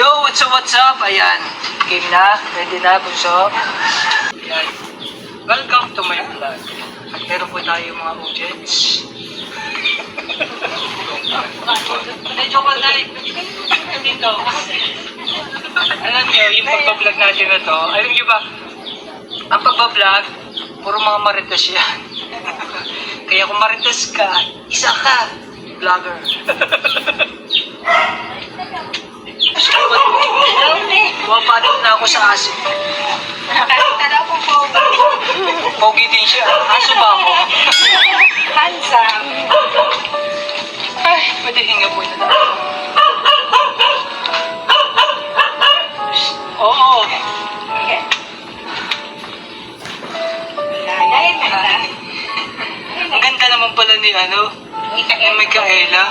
Yo, what's up, what's up? Ayan, game na. Ready na, bunso? Ayan. Welcome to my vlog. At meron po tayo mga audience. Hindi, joke lang. Dito. Alam niyo, yung pagbablog natin na to, alam niyo ba, ang pagbablog, puro mga marites yan. Kaya kung marites ka, isa ka, vlogger. Pumapatok na ako sa asin. Nakakita na akong pogi. Pogi din siya. Aso ba ako? Handsome. Ay, pwede hinga po na lang. Oo. Okay. Ang ganda naman pala ni ano, ni Micaela.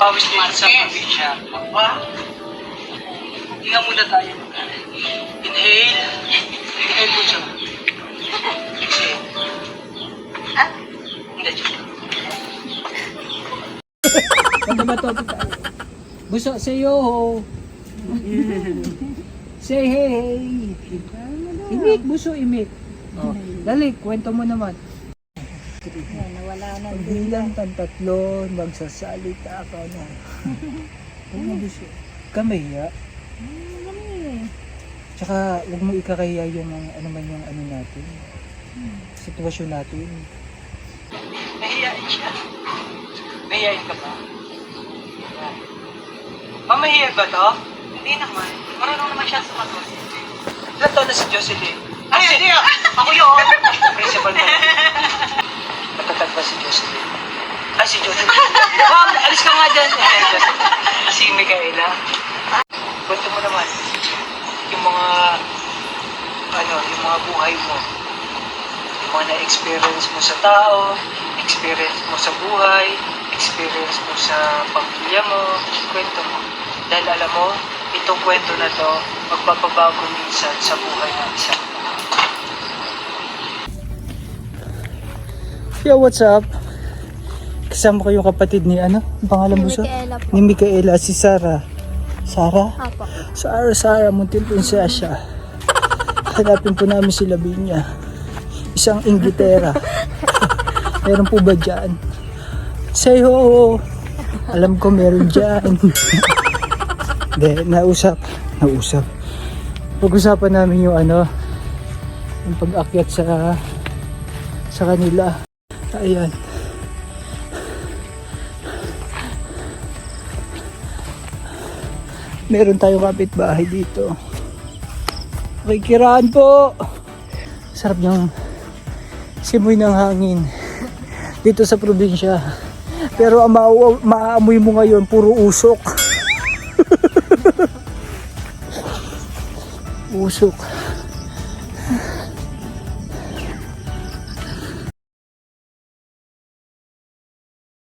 Pawis dito sa probinsya. Wow. Hinga muna tayo. Inhale. Inhale po siya. Exhale. Ah? Hindi, joke. Ano ba to? Buso, say yo ho. say hey. Imik, buso, imik. Oh, dali, kwento mo naman. Nawala na. Bilang tan tatlo, magsasalita ka na. Ano buso? Kamahiya. Tsaka, huwag mo ikakahiya yung ano man yung ano natin. Sitwasyon natin. Nahiyain siya. Nahiyain ka ba? Mamahiya ba to? Hindi naman. Marunong naman siya sumagot. Ilan taon na si Jocelyn? Ay, hindi ah. Ako yun. Principal mo. Matatag ba si Jocelyn? Ay, si Jocelyn. Ma'am, alis ka nga dyan. Si Micaela. Kwento mo naman. Yung mga, ano, yung mga buhay mo. Yung mga na-experience mo sa tao, experience mo sa buhay, experience mo sa pamilya mo, kwento mo. Dahil alam mo, itong kwento na to, magpapabago minsan sa buhay ng isang Yo, what's up? Kasama ko yung kapatid ni ano? Ang pangalan mo sa? Micaela po. Ni Micaela, si Sarah. Sarah? Apo. Sarah, Sarah, muntin prinsesya. Hanapin po namin si Lavinia. Isang Inglaterra. meron po ba dyan? Say ho! Alam ko meron dyan. Hindi, nausap. Nausap. Pag-usapan namin yung ano, yung pag-akyat sa sa kanila. Ayan. Meron tayong kapitbahay dito. Kikiraan po. Sarap yung simoy ng hangin dito sa probinsya. Pero ang ma- maaamoy mo ngayon, puro usok. usok.